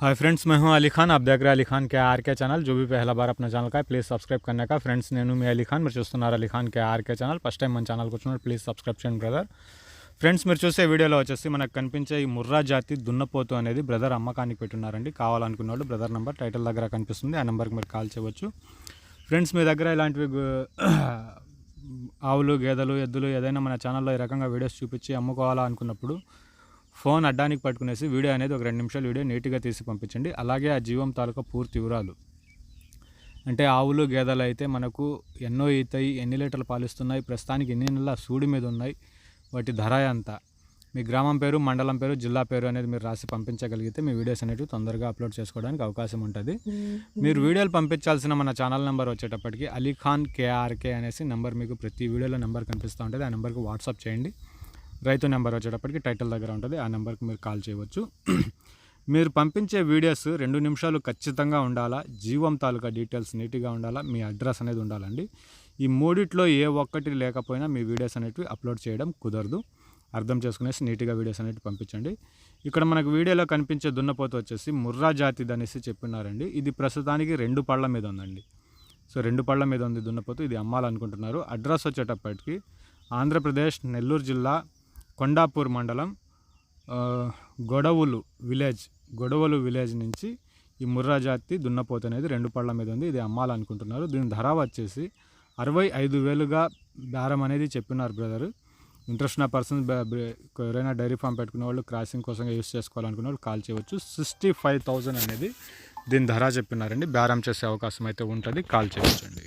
Hi friends मैं हूं अली खान आप देख रहे हैं अली खान के आर के ఛానల్ जो भी पहला बार अपना ఛానల్ का ప్లీజ్ సబ్స్క్రైబ్ करने का ఫ్రెండ్స్ నేను మీ అలీ ఖాన్ మీరు చూస్తున్నారు Ali Khan K RK channel first time మన ఛానల్కి వచ్చినప్పుడు ప్లీజ్ సబ్స్క్రైబ్ చేయండి బ్రదర్ ఫ్రెండ్స్ మీరు చూసే వీడియోలో వచ్చేసి మనకు కనిపించే ఈ ముర్రా జాతి దున్నపోతు అనేది బ్రదర్ అమ్మకానికి పెట్టున్నారండి కావాలనుకున్న వాళ్ళు బ్రదర్ నెంబర్ టైటిల్ దగ్గర కనిపిస్తుంది ఆ నెంబర్కి మీరు కాల్ చేయవచ్చు ఫ్రెండ్స్ మీ దగ్గర ఇలాంటివి గు- ఆవులు గేదెలు ఎద్దులు ఏదైనా మన ఛానల్లో ఈ రకంగా వీడియోస్ చూపించి అమ్ముకోవాలా అనుకున్నప్పుడు ఫోన్ అడ్డానికి పట్టుకునేసి వీడియో అనేది ఒక రెండు నిమిషాలు వీడియో నీట్గా తీసి పంపించండి. అలాగే ఆ జీవం తాలూకా పూర్తి వివరాలు. అంటే ఆవులు గేదెలు అయితే మనకు ఎన్నో ఈతాయి ఎన్ని లీటర్లు పాలిస్తున్నాయి ప్రస్తుతానికి ఎన్ని నెలల సూడి మీద ఉన్నాయి వాటి ధర ఎంత? మీ గ్రామం పేరు మండలం పేరు జిల్లా పేరు అనేది మీరు రాసి పంపించగలిగితే మీ వీడియోస్ అనేవి తొందరగా అప్లోడ్ చేసుకోవడానికి అవకాశం ఉంటుంది. మీరు వీడియోలు పంపించాల్సిన మన ఛానల్ నెంబర్ వచ్చేటప్పటికి అలీఖాన్ కేఆర్కే అనేసి నెంబర్ మీకు ప్రతి వీడియోలో నెంబర్ కనిపిస్తూ ఉంటుంది. ఆ నెంబర్కి వాట్సాప్ చేయండి. రైతు నెంబర్ వచ్చేటప్పటికి టైటిల్ దగ్గర ఉంటుంది. ఆ నెంబర్కి మీరు కాల్ చేయవచ్చు. మీరు పంపించే వీడియోస్ రెండు నిమిషాలు ఖచ్చితంగా ఉండాలా? జీవం తాలూకా డీటెయిల్స్ నీట్గా ఉండాలా? మీ అడ్రస్ అనేది ఉండాలండి. ఈ మూడిట్లో ఏ ఒక్కటి లేకపోయినా మీ వీడియోస్ అనేటివి అప్లోడ్ చేయడం కుదరదు. అర్థం చేసుకునేసి నీట్గా వీడియోస్ అనేవి పంపించండి. ఇక్కడ మనకు వీడియోలో కనిపించే దున్నపోతు వచ్చేసి ముర్రా జాతిది అనేసి చెప్పినారండి. ఇది ప్రస్తుతానికి రెండు పళ్ళ మీద ఉందండి. సో రెండు పళ్ళ మీద ఉంది దున్నపోతు. ఇది అమ్మాలనుకుంటున్నారు. అడ్రస్ వచ్చేటప్పటికి ఆంధ్రప్రదేశ్ నెల్లూరు జిల్లా కొండాపూర్ మండలం గొడవలు గొడవులు విలేజ్ గొడవలు విలేజ్ నుంచి ఈ ముర్రా జాతి అనేది రెండు పళ్ళ మీద ఉంది. ఇది అమ్మాలనుకుంటున్నారు దీని ధర వచ్చేసి అరవై ఐదు వేలుగా బేరం అనేది చెప్పినారు బ్రదర్. ఇంట్రెస్ట్ ఉన్న పర్సన్స్ ఎవరైనా డైరీ ఫామ్ పెట్టుకునే వాళ్ళు క్రాసింగ్ కోసం యూస్ చేసుకోవాలనుకునే వాళ్ళు కాల్ చేయవచ్చు. సిక్స్టీ ఫైవ్ థౌజండ్ అనేది దీని ధర చెప్పినారండి. బేరం చేసే అవకాశం అయితే ఉంటుంది. కాల్ చేయవచ్చండి